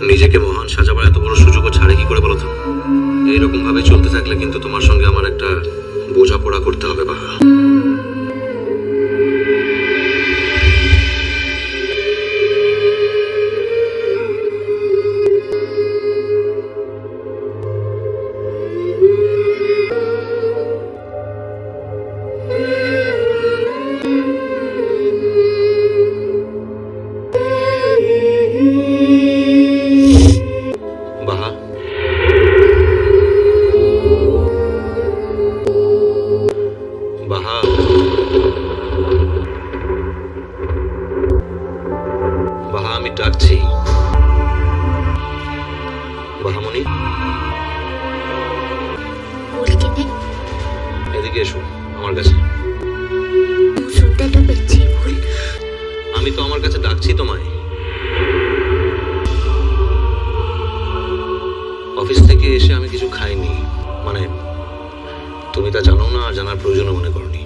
নিজেকে মহান সাজাবার এত বড় সুযোগও ছাড়ে কি করে বলো তো? এইরকম ভাবে চলতে থাকলে কিন্তু তোমার সঙ্গে আমার একটা বোঝাপড়া করতে হবে বা আমি ডাকছি। কিনে এদিকে এসো আমার কাছে। আমি তো আমার কাছে ডাকছি তোমায়। অফিস থেকে এসে আমি কিছু খাইনি। মানে তুমি তা জানো না আর জানার প্রয়োজনও মনে করনি।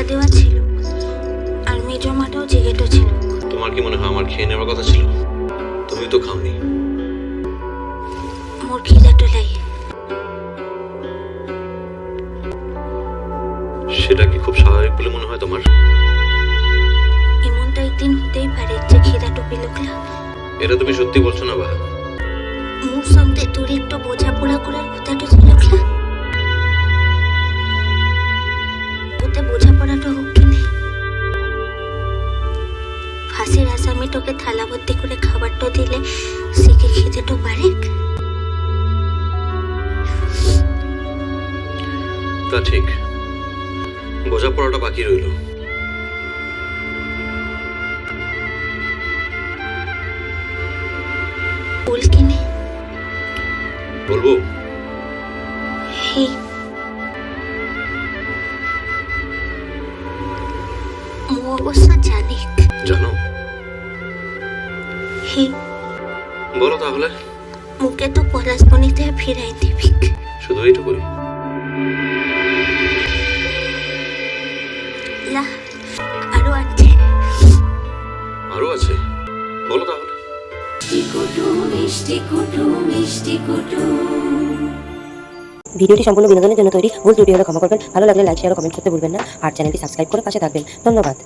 ঢাকা দেওয়া ছিল। আর মেজো মাটাও জিগেটো ছিল। তোমার কি মনে হয় আমার খেয়ে নেওয়ার কথা ছিল? তুমি তো খাওনি। মোর খিদাটো লাই সেটা কি খুব স্বাভাবিক বলে মনে হয় তোমার? এমনটা একদিন হতেই পারে যে খিদাটো পেলুকলা এটা তুমি সত্যি বলছো না বা ফাঁসির আসামিটাকে থালা ভর্তি করে খাবারটা দিলে সে কি খিদেটো পারে তা ঠিক। বোঝাপড়াটা বাকি রইল। কিনে। বলব? অবশ্য জানো হে। বলো তাহলে। মুকে তো পলাশবনিতে ফিরাই দিবি শুধু এইটুকুই লা আরও আছে। আরও আছে? বলো তাহলে। ভিডিওটি সম্পূর্ণ বিনোদনের জন্য তৈরি। ভুল ত্রুটি হলে ক্ষমা করবেন। ভালো লাগলে লাইক শেয়ার ও কমেন্ট করতে ভুলবেন না। আর চ্যানেলটি সাবস্ক্রাইব করে পাশে থাকবেন। ধন্যবাদ।